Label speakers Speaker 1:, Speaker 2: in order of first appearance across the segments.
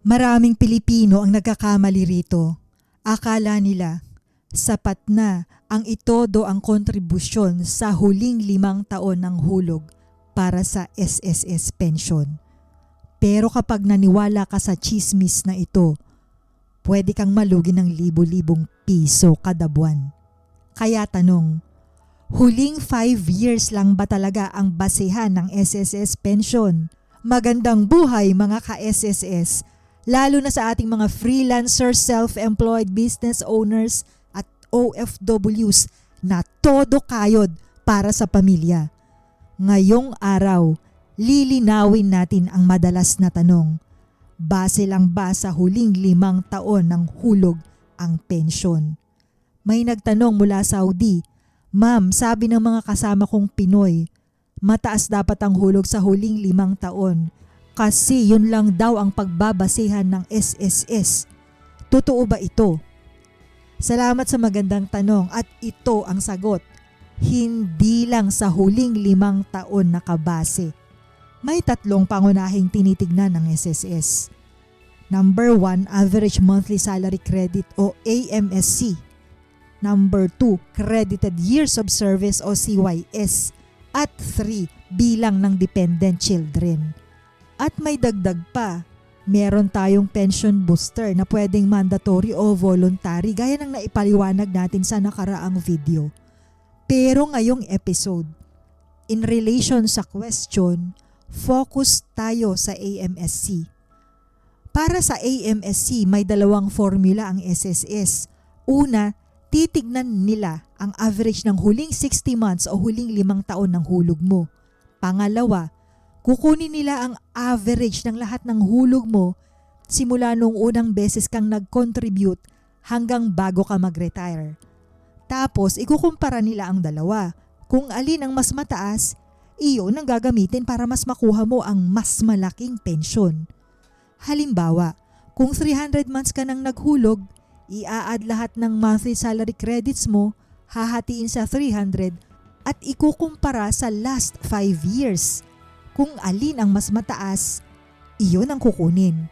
Speaker 1: Maraming Pilipino ang nagkakamali rito. Akala nila, sapat na ang itodo ang kontribusyon sa huling limang taon ng hulog para sa SSS pension. Pero kapag naniwala ka sa chismis na ito, pwede kang malugi ng libo-libong piso kada buwan. Kaya tanong, huling 5 years lang ba talaga ang basehan ng SSS pension? Magandang buhay mga ka-SSS, lalo na sa ating mga freelancers, self-employed business owners at OFWs na todo kayod para sa pamilya. Ngayong araw, lilinawin natin ang madalas na tanong. Base lang ba sa huling limang taon ng hulog ang pensyon? May nagtanong mula Saudi, Ma'am, sabi ng mga kasama kong Pinoy, mataas dapat ang hulog sa huling limang taon kasi yun lang daw ang pagbabasehan ng SSS. Totoo ba ito? Salamat sa magandang tanong at ito ang sagot. Hindi lang sa huling limang taon nakabase. May tatlong pangunahing tinitignan ng SSS. Number 1, average monthly salary credit o AMSC. Number 2, credited years of service o CYS. At 3, bilang ng dependent children. At may dagdag pa, meron tayong pension booster na pwedeng mandatory o voluntary gaya ng naipaliwanag natin sa nakaraang video. Pero ngayong episode, in relation sa question, focus tayo sa AMSC. Para sa AMSC, may dalawang formula ang SSS. Una, titignan nila ang average ng huling 60 months o huling limang taon ng hulog mo. Pangalawa, kukunin nila ang average ng lahat ng hulog mo simula nung unang beses kang nag-contribute hanggang bago ka mag-retire. Tapos, ikukumpara nila ang dalawa. Kung alin ang mas mataas, iyon ang gagamitin para mas makuha mo ang mas malaking pensyon. Halimbawa, kung 300 months ka nang naghulog, i-add lahat ng monthly salary credits mo, hahatiin sa 300 at ikukumpara sa last 5 years. Kung alin ang mas mataas, iyon ang kukunin.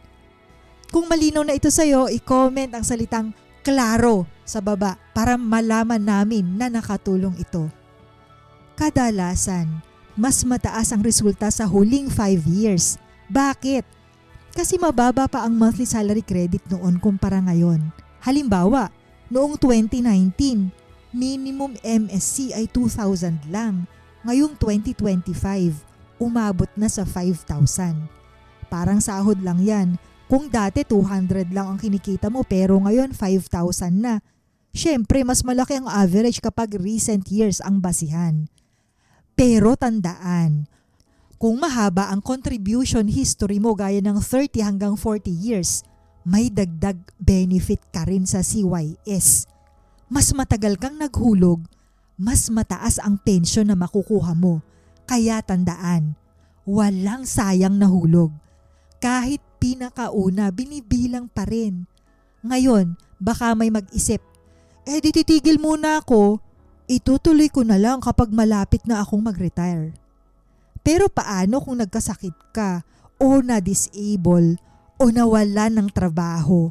Speaker 1: Kung malinaw na ito sa'yo, i-comment ang salitang klaro sa baba para malaman namin na nakatulong ito. Kadalasan, mas mataas ang resulta sa huling 5 years. Bakit? Kasi mababa pa ang monthly salary credit noon kumpara ngayon. Halimbawa, noong 2019, minimum MSC ay 2,000 lang. Ngayong 2025, umabot na sa 5,000. Parang sahod lang yan. Kung dati 200 lang ang kinikita mo pero ngayon 5,000 na. Siyempre, mas malaki ang average kapag recent years ang basihan. Pero tandaan, kung mahaba ang contribution history mo gaya ng 30 hanggang 40 years, may dagdag benefit ka rin sa CYS. Mas matagal kang naghulog, mas mataas ang pensyon na makukuha mo. Kaya tandaan, walang sayang na hulog. Kahit pinakauna, binibilang pa rin. Ngayon, baka may mag-isip, eh di titigil muna ako, itutuloy ko na lang kapag malapit na akong mag-retire. Pero paano kung nagkasakit ka o na-disable o nawalan ng trabaho?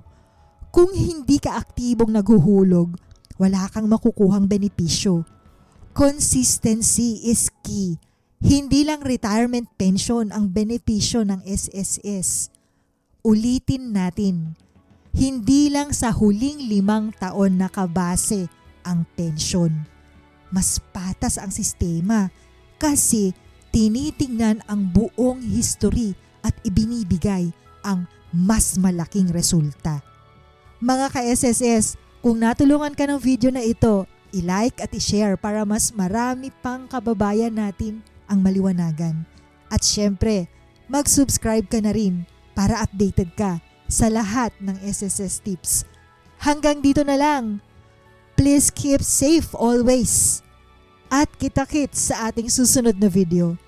Speaker 1: Kung hindi ka aktibong naghuhulog, wala kang makukuhang benepisyo. Consistency is key. Hindi lang retirement pension ang benepisyo ng SSS. Ulitin natin, hindi lang sa huling limang taon nakabase ang pensyon. Mas patas ang sistema kasi tinitingnan ang buong history at ibinibigay ang mas malaking resulta. Mga ka-SSS, kung natulungan ka ng video na ito, i-like at i-share para mas marami pang kababayan natin ang maliwanagan. At syempre, mag-subscribe ka na rin para updated ka sa lahat ng SSS tips. Hanggang dito na lang. Please keep safe always. At kita-kits sa ating susunod na video.